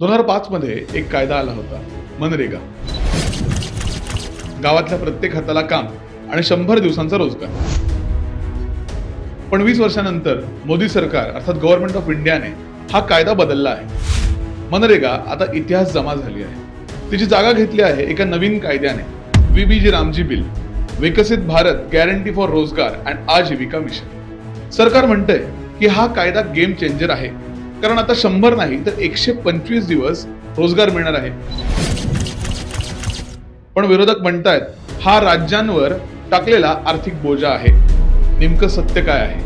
दोन हजार पाच मध्ये एक कायदा आला होता मनरेगा. गावातल्या प्रत्येक हाताला काम आणि शंभर दिवसांचा रोजगार. पण वीस वर्षानंतर मोदी सरकार अर्थात गव्हर्नमेंट ऑफ इंडियाने हा कायदा बदलला आहे. मनरेगा आता इतिहास जमा झाली आहे. तिची जागा घेतली आहे एका नवीन कायद्याने. VBG RAM G bill Viksit Bharat guarantee for Rozgar and Ajeevika mission सरकार म्हणतंय की हा कायदा गेम चेंजर आहे. कारण आता शंभर नाही तर एकशे पंचवीस दिवस रोजगार मिळणार आहे. पण विरोधक म्हणतायत हा राज्यांवर टाकलेला आर्थिक बोजा आहे. नेमकं सत्य काय आहे?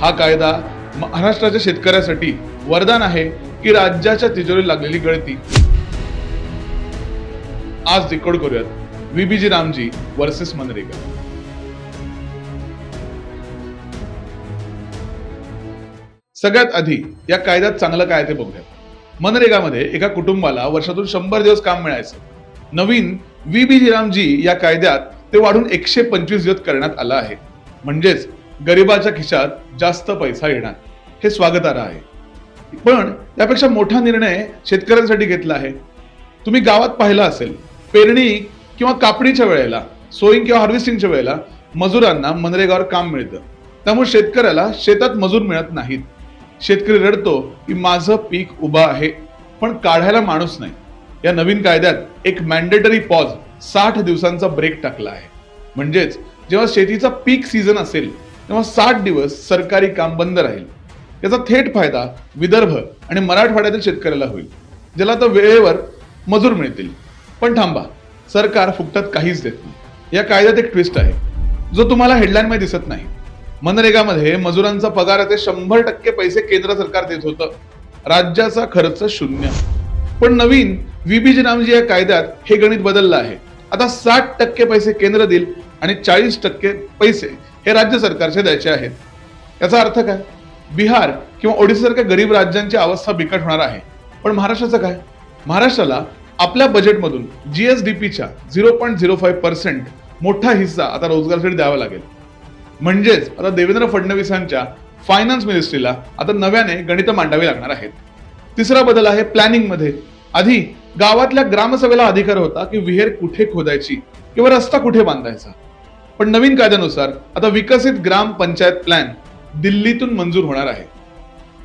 हा कायदा महाराष्ट्राच्या शेतकऱ्यासाठी वरदान आहे की राज्याच्या तिजोरी लागलेली गळती. आज रेकॉर्ड करूयात. VBG RAM G versus MNREGA. सगळ्यात आधी या कायद्यात चांगलं काय ते बघूयात मनरेगामध्ये एका कुटुंबाला वर्षातून शंभर दिवस काम मिळायचं. नवीन विबीजी रामजी या कायद्यात ते वाढून एकशे पंचवीस दिवस करण्यात आलं आहे. म्हणजेच गरिबाच्या खिशात जास्त पैसा येणार. हे स्वागतार्ह आहे. पण त्यापेक्षा मोठा निर्णय शेतकऱ्यांसाठी घेतला आहे. तुम्ही गावात पाहिला असेल पेरणी किंवा कापणीच्या वेळेला सोईंग किंवा हार्वेस्टिंगच्या वेळेला मजुरांना मनरेगावर काम मिळतं. त्यामुळे शेतकऱ्याला शेतात मजूर मिळत नाहीत. शेतकरी रडतो की माझं पीक उभं आहे पण काढायला माणूस नाही. या नवीन कायद्यात एक मॅन्डेटरी पॉज साठ दिवसांचा ब्रेक टाकला आहे. म्हणजेच जेव्हा शेतीचा पीक सीझन असेल तेव्हा साठ दिवस सरकारी काम बंद राहील. याचा थेट फायदा विदर्भ आणि मराठवाड्यातील शेतकऱ्याला होईल ज्याला तर वेळेवर मजूर मिळतील. पण थांबा सरकार फुकटात काहीच देत नाही. या कायद्यात एक ट्विस्ट आहे. जो तुम्हाला हेडलाईनमध्ये दिसत नाही मनरेगामध्ये मजुरांचा पगार ते शंभर टक्के पैसे केंद्र सरकार देत होतं. राज्याचा खर्च शून्य. पण नवीन विबीज नामजी या कायद्यात हे गणित बदललं आहे. आता साठ टक्के पैसे केंद्र देईल आणि चाळीस टक्के पैसे हे राज्य सरकारचे द्यायचे आहेत. याचा अर्थ काय? बिहार किंवा ओडिशासारख्या गरीब राज्यांची अवस्था बिकट होणार आहे. पण महाराष्ट्राचं काय? महाराष्ट्राला आपल्या बजेटमधून जीएसडीपीच्या zero point zero five percent मोठा हिस्सा आता रोजगारासाठी द्यावा लागेल. म्हणजेच आता देवेंद्र फडणवीसांच्या फायनान्स मिनिस्ट्रीला आता नव्याने गणित मांडावी लागणार आहेत. तिसरा बदल आहे प्लॅनिंगमध्ये आधी गावातल्या ग्रामसभेला अधिकार होता की विहीर कुठे खोदायची किंवा रस्ता कुठे बांधायचा. पण नवीन कायद्यानुसार आता विकसित ग्राम पंचायत प्लॅन दिल्लीतून मंजूर होणार आहे.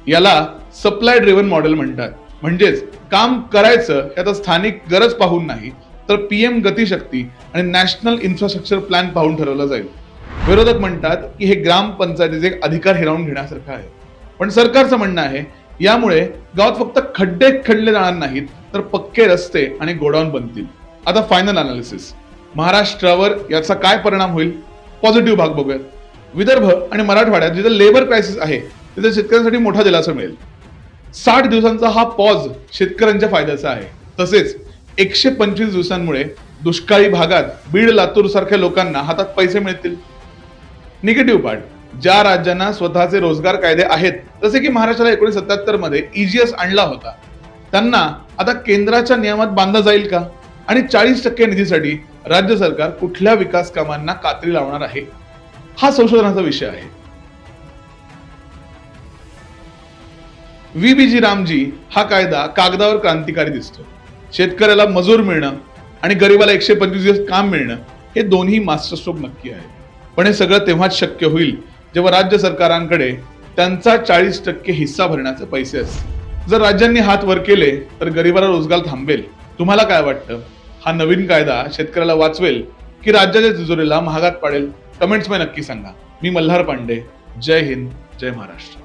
याला सप्लाय ड्रिव्हन मॉडेल म्हणतात. म्हणजेच काम करायचं आता स्थानिक गरज पाहून नाही तर पीएम गतिशक्ती आणि नॅशनल इन्फ्रास्ट्रक्चर प्लॅन पाहून ठरवलं जाईल. विरोधक म्हणतात की हे ग्रामपंचायतीचे एक अधिकार हिरावून घेण्यासारखं आहे. पण सरकारचं म्हणणं आहे यामुळे गावात फक्त खड्डे खडले जाणार नाहीत तर पक्के रस्ते आणि गोडाऊन बनतील. आता फायनल अनालिसिस महाराष्ट्रावर याचा काय परिणाम होईल? पॉझिटिव्ह भाग बघूयात. विदर्भ आणि मराठवाड्यात जिथं लेबर क्रायसिस आहे तिथे शेतकऱ्यांसाठी मोठा दिलासा मिळेल. साठ दिवसांचा हा पॉज शेतकऱ्यांच्या फायद्याचा आहे. तसेच एकशे पंचवीस दिवसांमुळे दुष्काळी भागात बीड लातूर सारख्या लोकांना हातात पैसे मिळतील. Negative part. ज्या राज्यांना स्वतःचे रोजगार कायदे आहेत जसे की महाराष्ट्राला एकोणीशे सत्याहत्तरमध्ये ईजीएस आणला होता त्यांना आता केंद्राच्या नियमात बांधलं जाईल का? आणि चाळीस टक्के निधीसाठी राज्य सरकार कुठल्या विकास कामांना कात्री लावणार आहे? हा संशोधनाचा विषय आहे. विबीजी रामजी हा कायदा कागदावर क्रांतिकारी दिसतो. शेतकऱ्याला मजूर मिळणं आणि गरिबाला एकशे पंचवीस दिवस काम मिळणं हे दोन्ही मास्टरस्ट्रोक नक्की आहे पण हे सगळं तेव्हाच शक्य होईल जेव्हा राज्य सरकारांकडे त्यांचा चाळीस टक्के हिस्सा भरण्याचे पैसे असतील. जर राज्यांनी हात वर केले तर गरिबाला रोजगार थांबेल. तुम्हाला काय वाटतं? हा नवीन कायदा शेतकऱ्याला वाचवेल की राज्याच्या तिजोरीला महागात पाडेल? कमेंट्समध्ये नक्की सांगा. मी मल्हार पांडे. जय हिंद जय महाराष्ट्र.